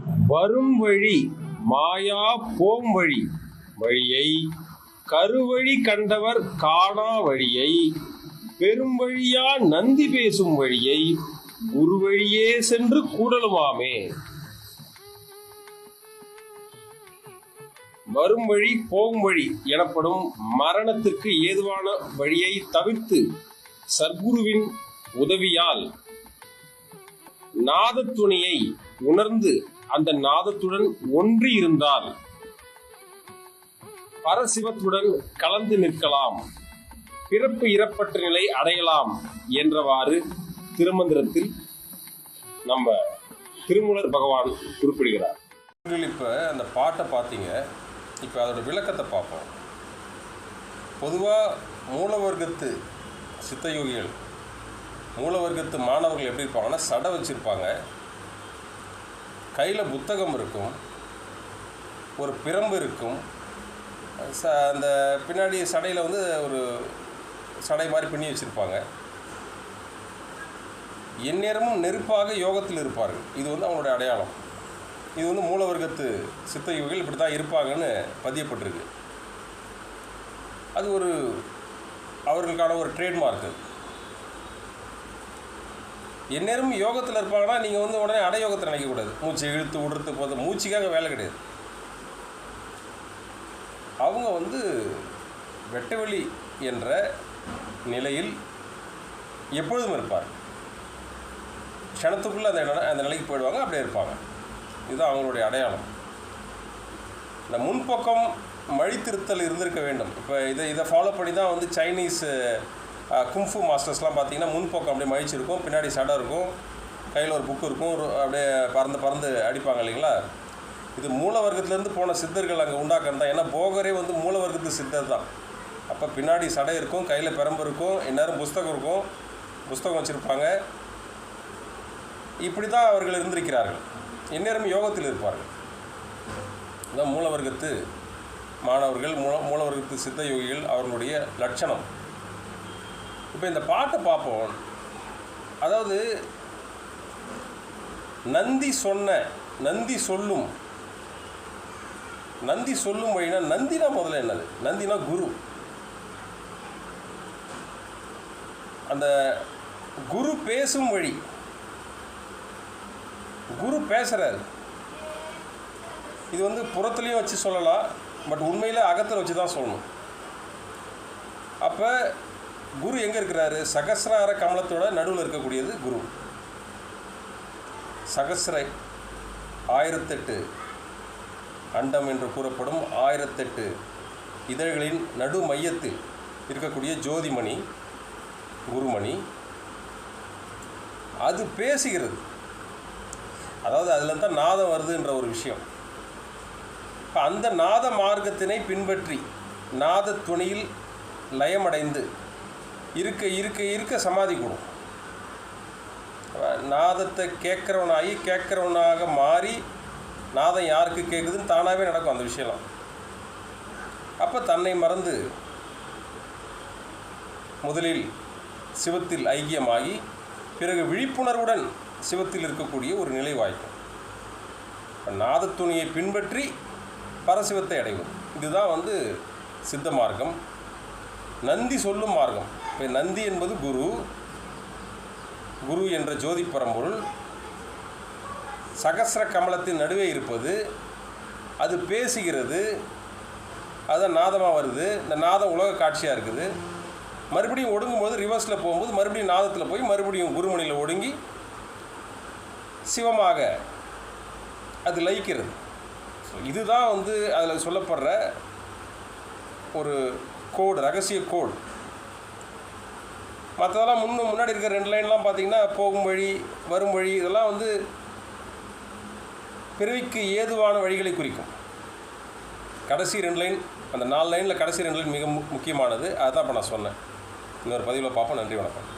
வரும் வழி மாயா போம் வழி வழியை கருவழி கண்டவர் காணா வழியை பெரும் வழியா நந்தி பேசும் வழியை ஒரு வழியே சென்று கூடலுமாமே. வரும் வழி போகும் வழி எனப்படும் மரணத்துக்கு ஏதுவான வழியை தவிர்த்து சர்க்குருவின் உதவியால் நாதத்துணியை உணர்ந்து அந்த நாதத்துடன் ஒன்றி இருந்தால் பரசிவத்துடன் கலந்து நிற்கலாம். பிறப்பு இறப்பற்ற நிலை அடையலாம் என்றவாறு திருமந்திரத்தில் நம்ம திருமூலர் பகவான் குறிப்பிடுகிறார். இப்போ அந்த பாட்டை பார்த்தீங்க இப்போ அதோட விளக்கத்தை பார்ப்போம். பொதுவாக மூலவர்க்கத்து சித்தயோகிகள் மூலவர்க்கத்து மாணவர்கள் எப்படி இருப்பாங்கன்னா சடை வச்சுருப்பாங்க. கையில் புத்தகம் இருக்கும். ஒரு பிரம்பு இருக்கும். ச அந்த பின்னாடி சடையில் வந்து ஒரு சடை மாதிரி பின்னி வச்சுருப்பாங்க. எந்நேரமும் நெருப்பாக யோகத்தில் இருப்பார்கள். இது வந்து அவங்களுடைய அடையாளம். இது வந்து மூலவர்க்கத்து சித்த யோகிகள் இப்படி தான் இருப்பாங்கன்னு பதியப்பட்டிருக்கு. அது ஒரு அவர்களுக்கான ஒரு ட்ரேட்மார்க் எந்நேரமும் யோகத்தில் இருப்பாங்கன்னா நீங்கள் வந்து உடனே அடையோகத்தை நினைக்கக்கூடாது மூச்சை இழுத்து விடுறது போது மூச்சுக்காக வேலை கிடையாது. அவங்க வந்து வெட்டவெளி என்ற நிலையில் எப்பொழுதும் இருப்பார் க்ஷணத்துக்குள்ளே அந்த அந்த நிலைக்கு போயிடுவாங்க அப்படியே இருப்பாங்க. இதுதான் அவங்களுடைய அடையாளம். இந்த முன்பக்கம் மழித்திருத்தல் இருந்திருக்க வேண்டும். இப்போ இதை இதை ஃபாலோ பண்ணி தான் வந்து சைனீஸ் கும்ஃபு மாஸ்டர்ஸ்லாம் பார்த்தீங்கன்னா முன்போக்கம் அப்படியே மழிச்சிருக்கும் பின்னாடி சடை இருக்கும். கையில் ஒரு புக்கு இருக்கும். ஒரு அப்படியே பறந்து பறந்து அடிப்பாங்க இல்லைங்களா? இது மூல வர்க்கத்துலேருந்து போன சித்தர்கள் அங்கே உண்டாக்குறது தான். ஏன்னா போகரே வந்து மூல வர்க்கத்து சித்தர் தான். அப்போ பின்னாடி சடை இருக்கும். கையில் பெரம்பு இருக்கும். இந்நேரம் புஸ்தகம் இருக்கும். புஸ்தகம் வச்சுருப்பாங்க. இப்படி தான் அவர்கள் இருந்திருக்கிறார்கள். இந்நேரம் யோகத்தில் இருப்பார்கள். இதான் மூலவர்க்கத்து மாணவர்கள் மூல மூலவர்க்கத்து சித்த யோகிகள் அவர்களுடைய லட்சணம். இப்போ இந்த பாட்டை பார்ப்போம். அதாவது நந்தி சொன்ன நந்தி சொல்லும். நந்தி சொல்லும் வழினா நந்தினா முதல்ல என்னது? நந்தினா குரு. அந்த குரு பேசும் வழி. குரு பேசுகிறாரு இது வந்து புறத்துலேயும் வச்சு சொல்லலாம் பட் உண்மையில் அகத்தில் வச்சு தான் சொல்லணும். அப்போ குரு எங்கே இருக்கிறாரு? சகசிரார கமலத்தோட நடுவில் இருக்கக்கூடியது குரு. சகசிரை ஆயிரத்தெட்டு அண்டம் என்று கூறப்படும் ஆயிரத்தெட்டு இதழ்களின் நடு மையத்தில் இருக்கக்கூடிய ஜோதிமணி குருமணி அது பேசுகிறது. அதாவது அதில் தான் நாதம் வருதுன்ற ஒரு விஷயம். இப்போ அந்த நாத மார்க்கத்தினை பின்பற்றி நாத துணியில் லயமடைந்து இருக்க இருக்க இருக்க சமாதி கூடும் நாதத்தை கேட்குறவனாகி கேட்குறவனாக மாறி நாதம் யாருக்கு கேட்குதுன்னு தானாகவே நடக்கும் அந்த விஷயம்லாம். அப்போ தன்னை மறந்து முதலில் சிவத்தில் ஐக்கியமாகி பிறகு விழிப்புணர்வுடன் சிவத்தில் இருக்கக்கூடிய ஒரு நிலை வாய்க்கும். நாதத்துணியை பின்பற்றி பரசிவத்தை அடைவது இதுதான் வந்து சித்த மார்க்கம். நந்தி சொல்லும் மார்க்கம். இப்போ நந்தி என்பது குரு. குரு என்ற ஜோதி பரம்பொருள். சகசிர கமலத்தின் நடுவே இருப்பது. அது பேசுகிறது. அதுதான் நாதமாக வருது. இந்த நாதம் உலக காட்சியாக இருக்குது. மறுபடியும் ஒடுங்கும்போது ரிவர்ஸில் போகும்போது மறுபடியும் நாதத்தில் போய் மறுபடியும் குருமணியில் ஒடுங்கி சிவமாக அது லயிக்கிறது. ஸோ இதுதான் வந்து அதில் சொல்லப்படுற ஒரு கோடு ரகசிய கோடு. மற்றதெல்லாம் முன்னும் முன்னாடி இருக்கிற ரெண்டு லைன்லாம் பார்த்தீங்கன்னா போகும் வழி வரும் வழி இதெல்லாம் வந்து பிறவிக்கு ஏதுவான வழிகளை குறிக்கும். கடைசி ரெண்டு லைன் அந்த நாலு லைனில் கடைசி ரெண்டு லைன் மிக முக்கியமானது. அதுதான் இப்போ நான் சொன்னேன். இன்னொரு பதிவில் பார்ப்போம். நன்றி வணக்கம்.